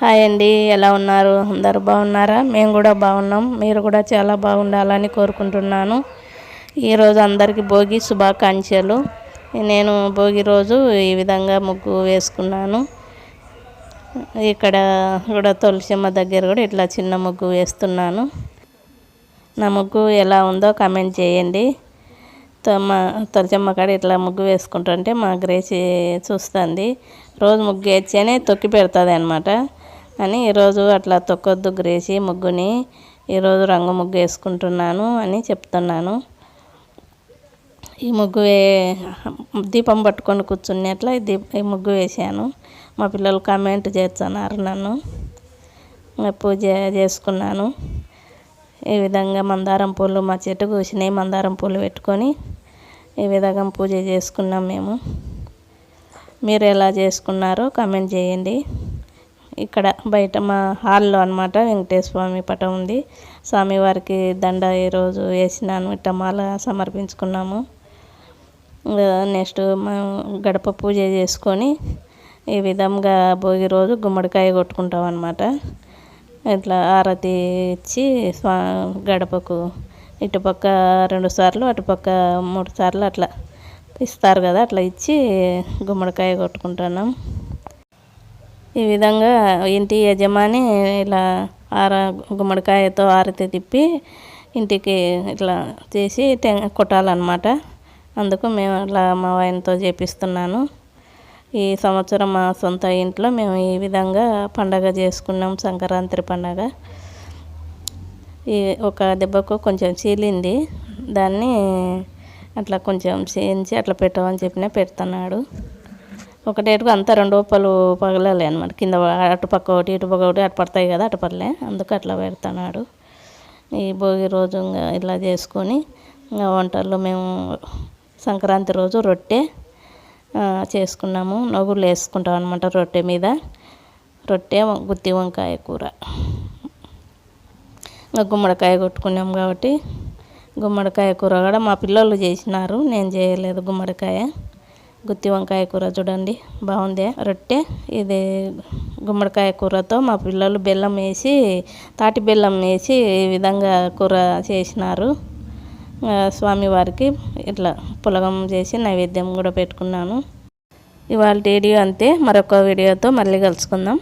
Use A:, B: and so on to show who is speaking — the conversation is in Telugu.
A: హాయ్ అండి ఎలా ఉన్నారు? అందరు బాగున్నారా? మేము కూడా బాగున్నాం. మీరు కూడా చాలా బాగుండాలని కోరుకుంటున్నాను. ఈరోజు అందరికీ భోగి శుభాకాంక్షలు. నేను భోగి రోజు ఈ విధంగా ముగ్గు వేసుకున్నాను. ఇక్కడ కూడా తులసిమ్మ దగ్గర కూడా ఇట్లా చిన్న ముగ్గు వేస్తున్నాను. నా ముగ్గు ఎలా ఉందో కమెంట్ చేయండి. మా తులసమ్మ కాడ ఇట్లా ముగ్గు వేసుకుంటుంటే మా గ్రేసి చూస్తుంది. రోజు ముగ్గు వేస్తేనే తొక్కి పెడుతుంది అనమాట అని ఈరోజు అట్లా తొక్కొద్దు గ్రేసి ముగ్గుని ఈరోజు రంగు ముగ్గు వేసుకుంటున్నాను అని చెప్తున్నాను. ఈ ముగ్గు వే దీపం పట్టుకొని కూర్చున్నట్ల దీప ఈ ముగ్గు వేసాను మా పిల్లలు కామెంట్ చేస్తున్నారు నన్ను. పూజ చేసుకున్నాను. ఈ విధంగా మందారం పూలు మా చెట్టు కూసినాయి మందారం పూలు పెట్టుకొని ఈ విధంగా పూజ చేసుకున్నాం మేము. మీరు ఎలా చేసుకున్నారో కామెంట్ చేయండి. ఇక్కడ బయట మా హాల్లో అనమాట వెంకటేశ్వర స్వామి పటం ఉంది. స్వామివారికి దండ ఈరోజు వేసినాను ఇట్ట సమర్పించుకున్నాము. నెక్స్ట్ మేము గడప పూజ చేసుకొని ఈ విధంగా భోగి రోజు గుమ్మడికాయ కొట్టుకుంటాం అనమాట ఇట్లా ఆరతి ఇచ్చి స్వా గడపకు ఇటుపక్క రెండు సార్లు అటుపక్క మూడు సార్లు అట్లా ఇస్తారు కదా అట్లా ఇచ్చి గుమ్మడికాయ కొట్టుకుంటున్నాం. ఈ విధంగా ఇంటి యజమాని ఇలా ఆర గుమ్మడికాయతో ఆరతి తిప్పి ఇంటికి ఇట్లా చేసి కొట్టాలన్నమాట. అందుకు మేము అట్లా మా ఆయనతో చేపిస్తున్నాను. ఈ సంవత్సరం మా సొంత ఇంట్లో మేము ఈ విధంగా పండగ చేసుకున్నాం సంక్రాంతి పండగ. ఈ ఒక దెబ్బకు కొంచెం చీలింది. దాన్ని అట్లా కొంచెం చేయించి అట్లా పెట్టమని చెప్పిన పెడుతున్నాడు. ఒకటేటుకు అంతా రెండు రూపాయలు పగలలే అనమాట కింద అటుపక్క ఒకటి ఇటుపక్క ఒకటి అటు పడతాయి కదా అటు పడలే. అందుకు అట్లా పెడుతున్నాడు. ఈ భోగి రోజు ఇలా చేసుకొని ఇంకా వంటల్లో మేము సంక్రాంతి రోజు రొట్టె చేసుకున్నాము. నవ్వులు వేసుకుంటాం అనమాట రొట్టె మీద. రొట్టె గుత్తి వంకాయ కూర. గుమ్మడికాయ కొట్టుకున్నాం కాబట్టి గుమ్మడికాయ కూర కూడా మా పిల్లలు చేసినారు. నేను చేయలేదు గుమ్మడికాయ. గుత్తి వంకాయ కూర చూడండి. బాగుంది. రొట్టె ఇది గుమ్మడికాయ కూరతో మా పిల్లలు బెల్లం వేసి తాటి బెల్లం వేసి ఈ విధంగా కూర చేసినారు. స్వామివారికి ఇట్లా పులగం చేసి నైవేద్యం కూడా పెట్టుకున్నాను. ఇవాళ వీడియో అంతే. మరొక వీడియోతో మళ్ళీ కలుసుకుందాం.